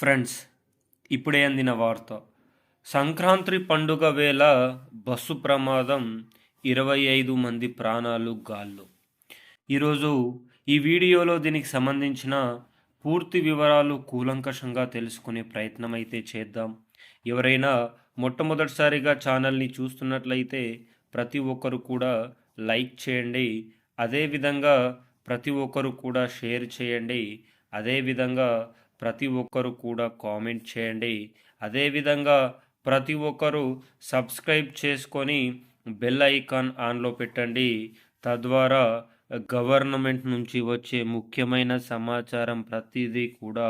Friends ఇప్పుడే అందిన వార్త. సంక్రాంతి పండుగ వేళ బస్సు ప్రమాదం ఇరవై ఐదు మంది ప్రాణాలు గాల్లో. ఈరోజు ఈ వీడియోలో దీనికి సంబంధించిన పూర్తి వివరాలు కూలంకషంగా తెలుసుకునే ప్రయత్నం అయితే చేద్దాం. ఎవరైనా మొట్టమొదటిసారిగా ఛానల్ని చూస్తున్నట్లయితే ప్రతి ఒక్కరు కూడా లైక్ చేయండి అదేవిధంగా ప్రతి ఒక్కరు కూడా షేర్ చేయండి అదేవిధంగా ప్రతి ఒక్కరు కూడా కామెంట్ చేయండి. అదేవిధంగా ప్రతి ఒక్కరు సబ్స్క్రైబ్ చేసుకొని బెల్ ఐకాన్ ఆన్లో పెట్టండి. తద్వారా గవర్నమెంట్ నుంచి వచ్చే ముఖ్యమైన సమాచారం ప్రతిదీ కూడా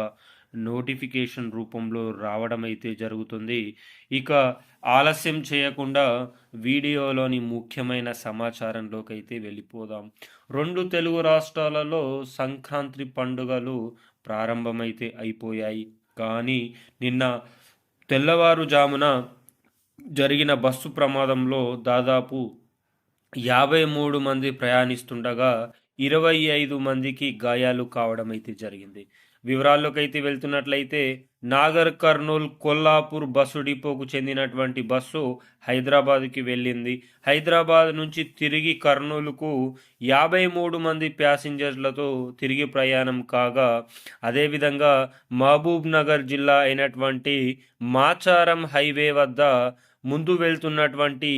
నోటిఫికేషన్ రూపంలో రావడం అయితే జరుగుతుంది. ఇక ఆలస్యం చేయకుండా వీడియోలోని ముఖ్యమైన సమాచారంలోకి అయితే వెళ్ళిపోదాం. రెండు తెలుగు రాష్ట్రాలలో సంక్రాంతి పండుగలు ప్రారంభమైతే అయిపోయాయి. కానీ నిన్న తెల్లవారుజామున జరిగిన బస్సు ప్రమాదంలో దాదాపు యాభై మూడు మంది ప్రయాణిస్తుండగా ఇరవై ఐదు మందికి గాయాలు కావడం అయితే జరిగింది. వివరాల్లోకి అయితే వెళ్తున్నట్లయితే నాగర్ కర్నూల్ కొల్లాపూర్ బస్సు డిపోకు చెందినటువంటి బస్సు హైదరాబాద్కి వెళ్ళింది. హైదరాబాద్ నుంచి తిరిగి కర్నూలుకు యాభై మూడు మంది ప్యాసింజర్లతో తిరిగి ప్రయాణం కాగా అదేవిధంగా మహబూబ్ నగర్ జిల్లా అయినటువంటి మాచారం హైవే వద్ద ముందు వెళ్తున్నటువంటి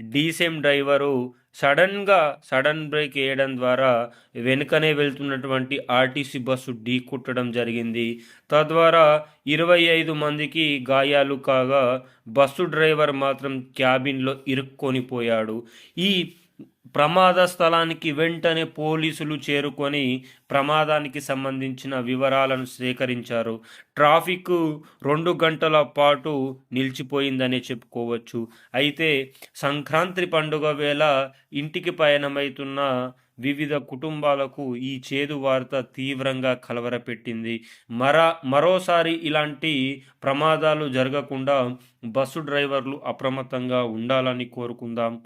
డీసెం డ్రైవరు సడన్గా సడన్ బ్రేక్ వేయడం ద్వారా వెనుకనే వెళ్తున్నటువంటి ఆర్టీసీ బస్సు ఢీ కుట్టడం జరిగింది. తద్వారా ఇరవై ఐదు మందికి గాయాలు కాగా బస్సు డ్రైవర్ మాత్రం క్యాబిన్లో ఇరుక్కొని పోయాడు ఈ ప్రమాద స్థలానికి వెంటనే పోలీసులు చేరుకొని ప్రమాదానికి సంబంధించిన వివరాలను సేకరించారు. ట్రాఫిక్ రెండు గంటల పాటు నిలిచిపోయిందనే చెప్పుకోవచ్చు. అయితే సంక్రాంతి పండుగ వేళ ఇంటికి పయనమవుతున్న వివిధ కుటుంబాలకు ఈ చేదు వార్త తీవ్రంగా కలవరపెట్టింది. మర మరోసారి ఇలాంటి ప్రమాదాలు జరగకుండా బస్సు డ్రైవర్లు అప్రమత్తంగా ఉండాలని కోరుకుందాం.